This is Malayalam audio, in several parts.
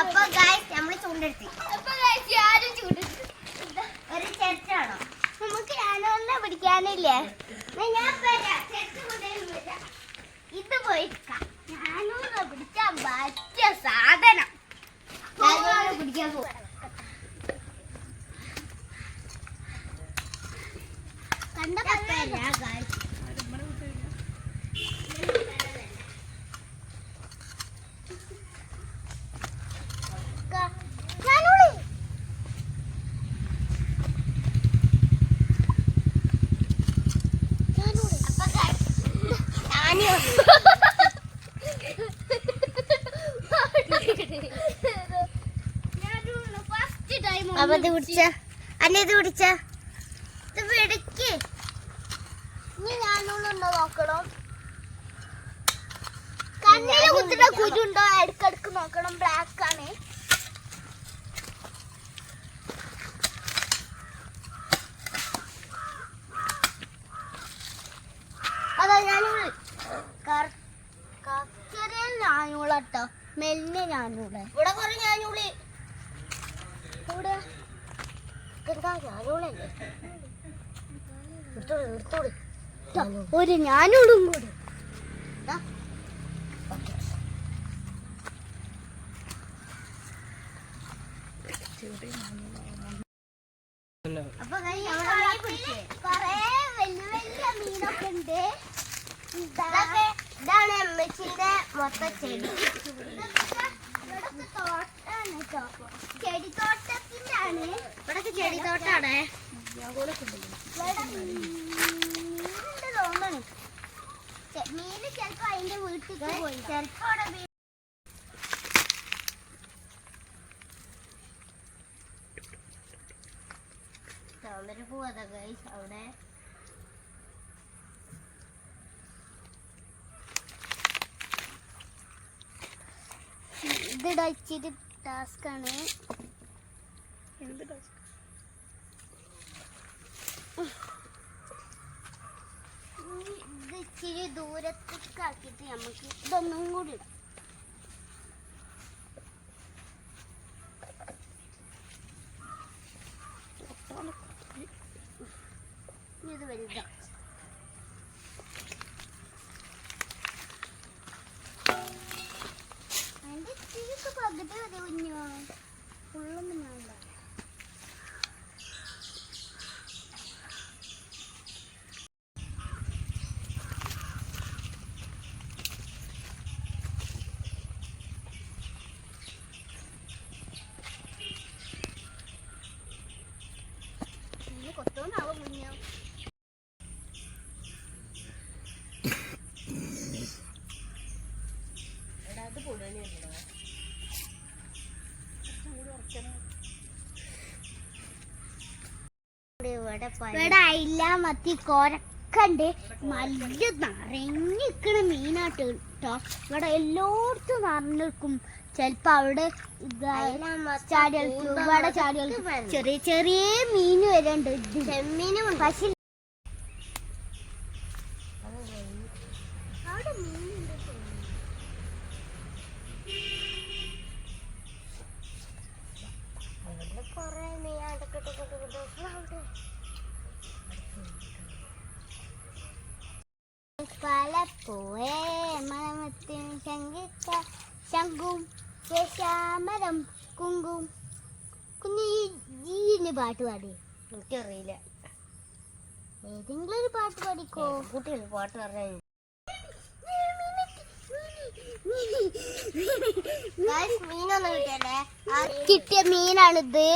അപ്പൊ ഗായ്സ് നമ്മൾ ചൂണ്ടെടുത്തി. അപ്പൊ ഗായ്സ് ആരും ചൂടെടുത്തു. ഒരു ചെറ്റാണോ നമുക്ക് ഞാനൊന്നും പിടിക്കാനില്ലേ? ഞാൻ വരാം ചെറ്റ് കൊണ്ടുവരും വരാം ഇത് പോയിക്കാം ഞാനൊന്ന് പിടിക്കാൻ പറ്റിയ സാധനം. ഞാനോട് പിടിക്കാൻ പോകും കണ്ടപ്പോ ഗായ്സ് ഞാനോളി അപ്പൊ ഗായ്സ് ഞാനോ ഫസ്റ്റ് ടൈം അപ്പൊ ഇത് പിടിച്ച അന്നെ ഇത് പിടിച്ച ഇത് പിടിക്ക് ഇനി ഞാനൊന്നുണ്ടോ നോക്കണം. കണ്ണിൽ കുത്തുന്ന കുരുണ്ടോ? ഇടക്കിടക്ക് നോക്കണം. ബ്ലാക്ക് ആണ്. അതാ ഞാനുള്ള ചെറിയ ഞാനൂളട്ടോ. മെല്ലിന് ഞാനൂളെ. ഇവിടെ കുറെ ഞാനുള്ളി ഇവിടെ എന്താ ഞാനൂളല്ലേ? എടുത്തോളൂ എടുത്തോളൂ ഒരു ഞാനൂളും കൂടെ. അപ്പൊ വലിയ വലിയ മീനൊക്കെ ഉണ്ട്. ചെടി. തോട്ടാണ് ആണ് ഇവിടൊക്കെ ചെടിത്തോട്ടാണേ തോന്നണ് മീന് ചെലപ്പോ അതിന്റെ വീട്ടിൽ പോയി ചെലപ്പോ അവിടെ മീൻ താമര പൂവതാ ഗൈസ് അവിടെ. ഇത് ടാസ്ക് ആണ്. ഇനി ഇത് ഇച്ചിരി ദൂരത്തേക്ക് ആക്കിയിട്ട് നമുക്ക് ഇതൊന്നും കൂടി ഇത് വലുതാ. അതിന്റെ ഇച്ചിരിയൊക്കെ പകുതി വരെ കുഞ്ഞു. ഫുള്ളൊന്നും വേണ്ട ഇനി കൊത്തോന്നാവും കുഞ്ഞോ ഇവിടെ പനി. ഇവിടെ അയില മത്തി കൊരക്കണ്ട് നല്ല നിറഞ്ഞിക്കണ മീനാട്ട് കേട്ടോ ഇവിടെ എല്ലായിടത്തും നിറഞ്ഞിരിക്കും ചിലപ്പോ അവിടെ ചാടികൾക്ക് ഇവിടെ ചാടി അതൊക്കെ കളിക്കും. വരണം. ചെറിയ ചെറിയ മീന് വരുന്നുണ്ട്. പക്ഷെ കേശാമരം കുങ്കും കുഞ്ഞു ഈ ജീന് പാട്ട് പാടി എനിക്കറിയില്ല ഏതെങ്കിലും ഒരു പാട്ട് പാടിക്കോ കുട്ടികൾ പാട്ട് പറഞ്ഞു മീനൊന്നും കിട്ടിയല്ലേ കിട്ടിയ മീനാണിത്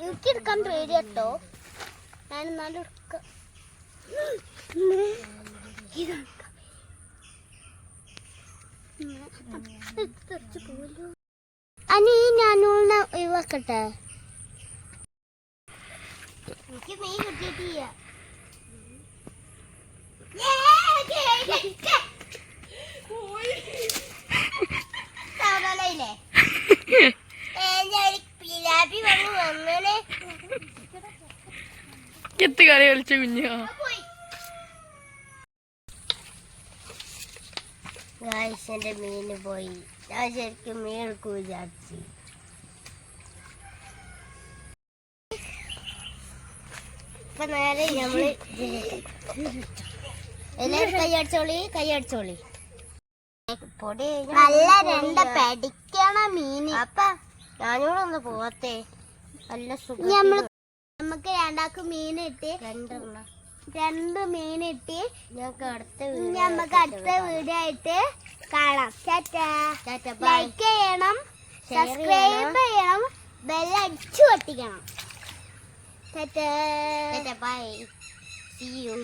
എനിക്ക് എടുക്കാൻ പേടി കേട്ടോ ഞാൻ എന്നാലും എടുക്കാം ഇതാണ് തെറിച്ച്. അനി ഞാനൂടെ ഒഴിവാക്കട്ടെ? എനിക്ക് മീൻ കിട്ടിയിട്ടില്ല. എത്ത് കറി കളിച്ച കുഞ്ഞോ? പോയി മീൻ പോയി. ഞാൻ ശരിക്കും മീൻ എടുക്കും വിചാരിച്ചു ഇപ്പൊ നേരെ നമ്മൾ എല്ലാരും കൈയടിച്ചോളി കൈയടിച്ചോളി പൊടി നല്ല രണ്ട് പടിക്കണ മീന്. അപ്പ ഞാനോട് ഒന്ന് പോവത്തെ നല്ല സുഖം നമുക്ക് രണ്ടാക്ക് മീൻ ഇട്ട് രണ്ടെണ്ണം. രണ്ട് മീൻ ഇട്ടി. നമുക്ക് അടുത്ത വീഡിയോ ആയിട്ട് കാണാം. ലൈക്ക് ചെയ്യണം. സബ്സ്ക്രൈബ് ചെയ്യണം. ബെൽ ബെല്ലടിച്ചു പൊട്ടിക്കണം. By C U